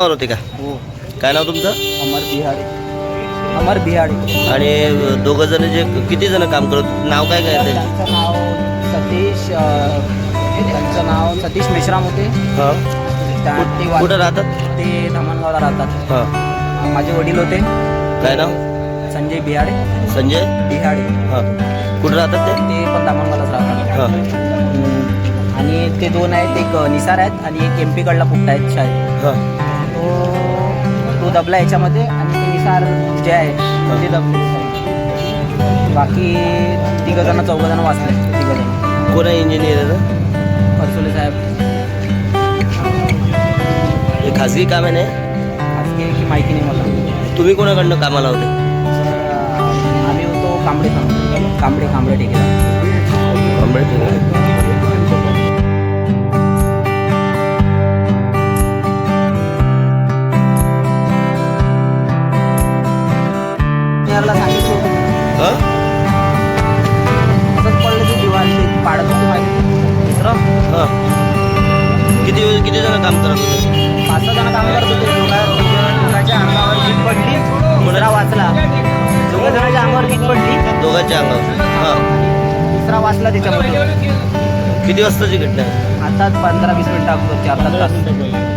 होते का? हो. काय नाव तुमचं? अमर बिहाडे अमर बिहाडे आणि दोघं जण जे किती जण काम करत? नाव काय काय त्यांचं? त्यांचं नाव सतीश अं, त्यांचं नाव सतीश मेश्राम होते. हा. त्या- ते कुठं राहतात? ते धामणगावला राहतात. हा. माझे वडील होते. काय नाव? संजय बिहाडे संजय? बिहाडे हा. कुठं राहतात ते? ते पण धामणगावलाच राहतात. हा. आणि ते दोन आहेत एक निसार आहेत आणि एक एम पीकडला पुट्टा आहेत शाळेत. हा. तो तो दबला याच्यामध्ये आणि ते निसार जे आहे ते दबले बाकी तिघ जण चौघ जण वाचले. तिघ जण. कोण आहे इंजिनियर आहे परसोले साहेब. हे खाजगी काम आहे ना? खाजगी की माहिती नाही मला. तुम्ही कोणाकडनं कामाला होते? आम्ही होतो कांबडे सांगतो कांबडे कांबडे ठेकेदार आंबेड ठिकाणी. सांगितलं होतं. हा? असंच पडलं दिवाळी पाडत होती माहिती दुसरं हा. किती किती जण काम करत होते? पाच सहा जण काम करत होते. दोघा दोघांच्या अंगावर वीज पडली दुसरा वाचला. दोघा जणांच्या अंगावर वीज पडली. दोघांच्या अंगावर. हा. तिसरा वाचला त्याच्यामध्ये. किती वाजताची घटना आहे? आता पंधरा वीस मिनिटं अगोदर चार तास.